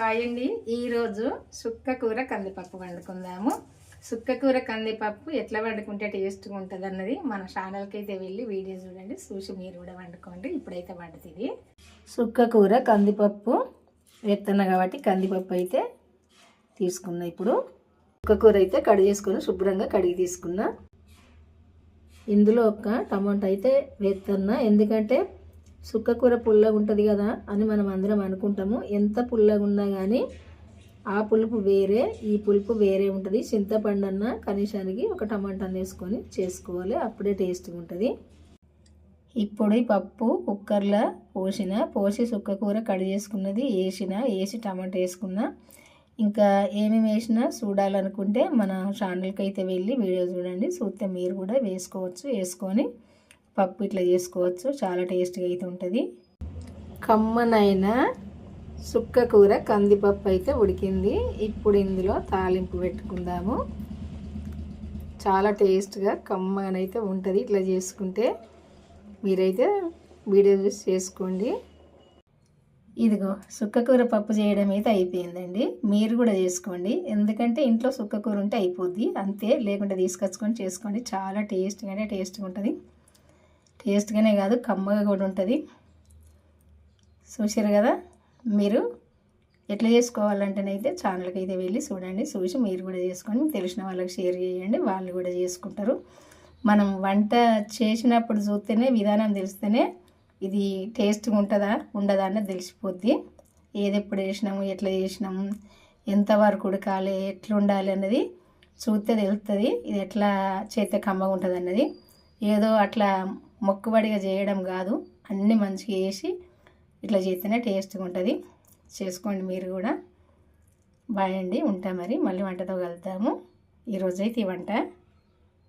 Hi అండి ఈరోజు సుక్క కూర కందిపప్పు వండుకుందాము. సుక్క కూర కందిపప్పు ఎట్లా వండుకుంటే టేస్ట్గా ఉంటుంది అన్నది మన ఛానల్కి అయితే వెళ్ళి వీడియో చూడండి. చూసి మీరు కూడా వండుకోండి. ఇప్పుడైతే వండుతుంది. సుక్క కూర కందిపప్పు ఎత్తన కాబట్టి కందిపప్పు అయితే తీసుకున్నా ఇప్పుడు. సుక్కకూర అయితే కడిగి చేసుకొని శుభ్రంగా కడిగి తీసుకున్నా. ఇందులో ఒక టమాటా అయితే వేస్తున్నా ఎందుకంటే సుక్కకూర పుల్లగా ఉంటుంది కదా అని మనం అందరం అనుకుంటాము. ఎంత పుల్లగా ఉన్నా కానీ ఆ పులుపు వేరే ఈ పులుపు వేరే ఉంటుంది. చింతపండు అన్న కనీసానికి ఒక టమాటాని వేసుకొని చేసుకోవాలి. అప్పుడే టేస్ట్గా ఉంటుంది ఇప్పుడు ఈ పప్పు కుక్కర్లో పోసిన పోసి సుక్కకూర కడి చేసుకున్నది వేసిన వేసి టమాటా వేసుకున్నా. ఇంకా ఏమేమి వేసినా చూడాలనుకుంటే మన ఛానల్కి అయితే వెళ్ళి వీడియో చూడండి. చూస్తే మీరు కూడా వేసుకోవచ్చు వేసుకొని పప్పు ఇట్లా చేసుకోవచ్చు. చాలా టేస్ట్గా అయితే ఉంటుంది. కమ్మనైన సుక్క కూర కందిపప్పు అయితే ఉడికింది. ఇప్పుడు ఇందులో తాలింపు పెట్టుకుందాము. చాలా టేస్ట్గా కమ్మనైతే ఉంటుంది ఇట్లా చేసుకుంటే. మీరైతే వీడియో చూసి చేసుకోండి. ఇదిగో సుక్కకూర పప్పు చేయడం అయితే అయిపోయిందండి. మీరు కూడా చేసుకోండి. ఎందుకంటే ఇంట్లో సుక్కకూర ఉంటే అయిపోద్ది. అంతే లేకుంటే తీసుకొచ్చుకొని చేసుకోండి. చాలా టేస్ట్గానే టేస్ట్గా ఉంటుంది. టేస్ట్గానే కాదు కమ్మగా కూడా ఉంటుంది. చూసారు కదా? మీరు ఎట్లా చేసుకోవాలంటేనైతే ఛానల్కి అయితే వెళ్ళి చూడండి చూసి మీరు కూడా చేసుకొని తెలిసిన వాళ్ళకి షేర్ చేయండి వాళ్ళు కూడా చేసుకుంటారు. మనం వంట చేసినప్పుడు చూస్తేనే విధానం తెలిస్తేనే ఇది టేస్ట్గా ఉంటుందా ఉండదా అన్నది తెలిసిపోద్ది. ఏది ఎప్పుడు చేసినాము ఎట్లా చేసినాము ఎంతవరకు ఉడకాలి ఎట్లా ఉండాలి అన్నది చూస్తే తెలుస్తుంది ఇది ఎట్లా చేస్తే కమ్మగా ఉంటుంది అన్నది ఏదో అట్లా మొక్కుబడిగా చేయడం కాదు. అన్నీ మంచిగా వేసి ఇట్లా చేస్తేనే టేస్ట్గా ఉంటుంది. చేసుకోండి మీరు కూడా. బాయ్ అండి. ఉంటా మరి. మళ్ళీ వంటతో కలుద్దాము. ఈరోజైతే ఈ వంట.